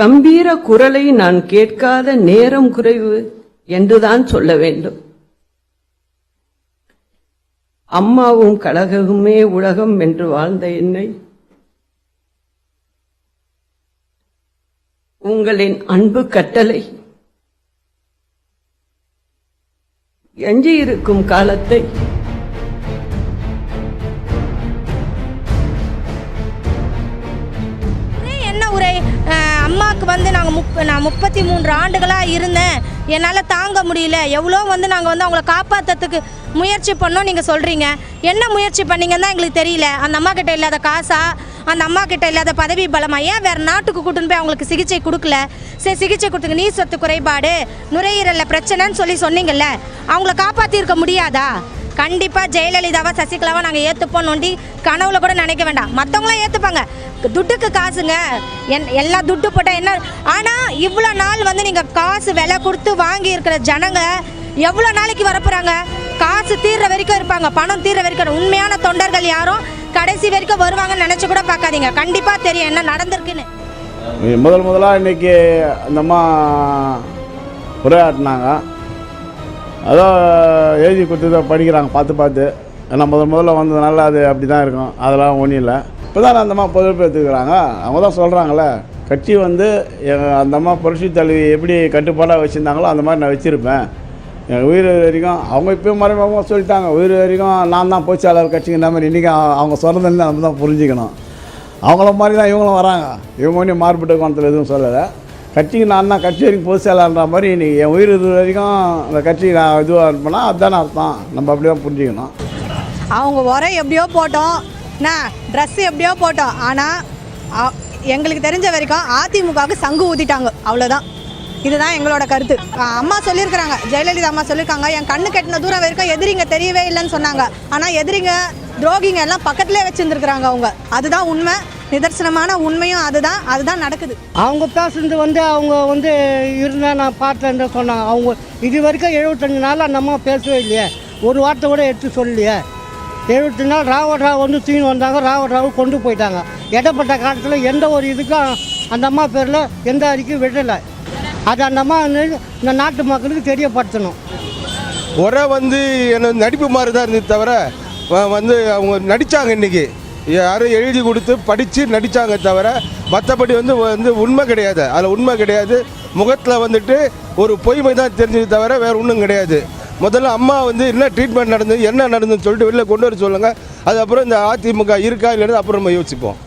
கம்பீர குரலை நான் கேட்காத நேரம் குறைவு என்றுதான் சொல்ல வேண்டும். அம்மாவும் கழகமுமே உலகம் என்று வாழ்ந்த என்னை. உங்களின் அன்பு கட்டளை. எஞ்சியிருக்கும் காலத்தை முப் நான் முப்பத்தி மூன்று ஆண்டுகளாக இருந்தேன். என்னால் தாங்க முடியல. எவ்வளோ வந்து நாங்கள் வந்து அவங்கள காப்பாற்றுறதுக்கு முயற்சி பண்ணோம் நீங்கள் சொல்கிறீங்க என்ன முயற்சி பண்ணீங்கன்னு தான் எங்களுக்கு தெரியல. அந்த அம்மா கிட்ட இல்லாத காசா? அந்த அம்மா கிட்ட இல்லாத பதவி பலமா? ஏன் வேறு நாட்டுக்கு கூட்டுன்னு போய் அவங்களுக்கு சிகிச்சை கொடுக்கல? சரி சிகிச்சை கொடுத்துங்க நீர் சத்து குறைபாடு நுரையீரலில் பிரச்சனைன்னு சொல்லி சொன்னீங்கல்ல. அவங்கள காப்பாற்றிருக்க முடியாதா? கண்டிப்பாக ஜெயலலிதாவை சசிகலாவை நாங்கள் ஏற்றுப்போம் நோண்டி கனவுல கூட நினைக்க வேண்டாம். மற்றவங்களும் ஏற்றுப்பாங்க துட்டுக்கு காசுங்க. என்- எல்லா துட்டு போட்டால் என்ன? ஆனால் இவ்வளோ நாள் வந்து நீங்கள் காசு விலை கொடுத்து வாங்கி இருக்கிற ஜனங்க எவ்வளோ நாளைக்கு வரப்போகிறாங்க காசு தீர்ற வரைக்கும் இருப்பாங்க. பணம் தீர்ற வரைக்கும் உண்மையான தொண்டர்கள் யாரும் கடைசி வரைக்கும் வருவாங்கன்னு நினச்சி கூட பார்க்காதீங்க. கண்டிப்பாக தெரியும் என்ன நடந்திருக்குன்னு. முதல் முதலாக இன்னைக்கு அந்த உரையாட்டினாங்க அதான் எழுதி கொடுத்து தான் படிக்கிறாங்க பார்த்து பார்த்து. ஏன்னா முதல் முதல்ல வந்ததுனால அது அப்படி தான் இருக்கும். அதெல்லாம் ஒன்றும் இல்லை. இப்போ தான் அந்த அம்மா பொறுப்பேற்றுக்கிறாங்க அவங்க தான் சொல்கிறாங்களே கட்சி வந்து எங்கள் அந்த அம்மா புரட்சி தலைவி எப்படி கட்டுப்பாடாக வச்சுருந்தாங்களோ அந்த மாதிரி நான் வச்சுருப்பேன். எங்கள் உயிர் வரைக்கும் அவங்க இப்போயும் மறைமுகமாக சொல்லிட்டாங்க. உயிர் வரைக்கும் நான் தான் பொதுச்செயலாளர் கட்சிங்கிற மாதிரி இன்றைக்கி அவங்க சொல்கிறதுன்னு நம்ம தான் புரிஞ்சுக்கணும். அவங்கள மாதிரி தான் இவங்களும் வராங்க. இவங்க ஒன்றும் மாறுபட்ட கோணத்தில் எதுவும் சொல்லலை. கட்சிக்கு நான் தான் கட்சி வரைக்கும் பொது செயலாளர்ன்ற மாதிரி நீ என் உயிர் இது வரைக்கும் அந்த கட்சிக்கு நான் இதுவாக இருப்பேனா அதுதானே அர்த்தம். நம்ம அப்படியே புரிஞ்சுக்கணும். அவங்க உரம் எப்படியோ போட்டோம். நான் ட்ரெஸ் எப்படியோ போட்டோம். ஆனால் எங்களுக்கு தெரிஞ்ச வரைக்கும் அதிமுகவுக்கு சங்கு ஊதிட்டாங்க அவ்வளோதான் இதுதான் எங்களோட கருத்து. அம்மா சொல்லியிருக்கிறாங்க. ஜெயலலிதா அம்மா சொல்லியிருக்காங்க. என் கண்ணு கெட்டின தூரம் வரைக்கும் எதிரிங்க தெரியவே இல்லைன்னு சொன்னாங்க. ஆனால் எதிரிங்க துரோகிங்க எல்லாம் பக்கத்துலேயே வச்சுருந்துருக்குறாங்க அவங்க. அதுதான் உண்மை. நிதர்சனமான உண்மையும் அதுதான் அதுதான் நடக்குது. அவங்க பேசுனது வந்து அவங்க வந்து இருந்தால் நான் பார்த்தேன் சொன்னாங்க. அவங்க இது வரைக்கும் எழுபத்தஞ்சு நாள் அந்த அம்மா பேசவே இல்லையே. ஒரு வார்த்தை கூட எடுத்து சொல்லலையே. எழுபத்தி நாள் ராவட் ராவ் வந்து தூக்கி வந்தாங்க ராவட் ராவ் கொண்டு போயிட்டாங்க. இடப்பட்ட காலத்தில் எந்த ஒரு இதுக்கும் அந்த அம்மா பேரில் எந்த அறிக்கையும் விடலை. அது அந்த அம்மா வந்து இந்த நாட்டு மக்களுக்கு தெரியப்படுத்தணும். உரை வந்து என்ன நடிப்பு மாதிரி தான் இருந்தது தவிர வந்து அவங்க நடித்தாங்க இன்னைக்கு. யாரும் எழுதி கொடுத்து படித்து நடித்தாங்க தவிர மற்றபடி வந்து வந்து உண்மை கிடையாது. அதில் உண்மை கிடையாது. முகத்தில் வந்துட்டு ஒரு பொய்மை தான் தெரிஞ்சது தவிர வேறு ஒன்றும் கிடையாது. முதல்ல அம்மா வந்து என்ன ட்ரீட்மெண்ட் நடந்தது என்ன நடந்ததுன்னு சொல்லிட்டு வெளில கொண்டு வர சொல்லுங்கள் அதுக்கப்புறம் இந்த அதிமுக இருக்கா இல்லைன்னு அப்புறம் நம்ம யோசிப்போம்.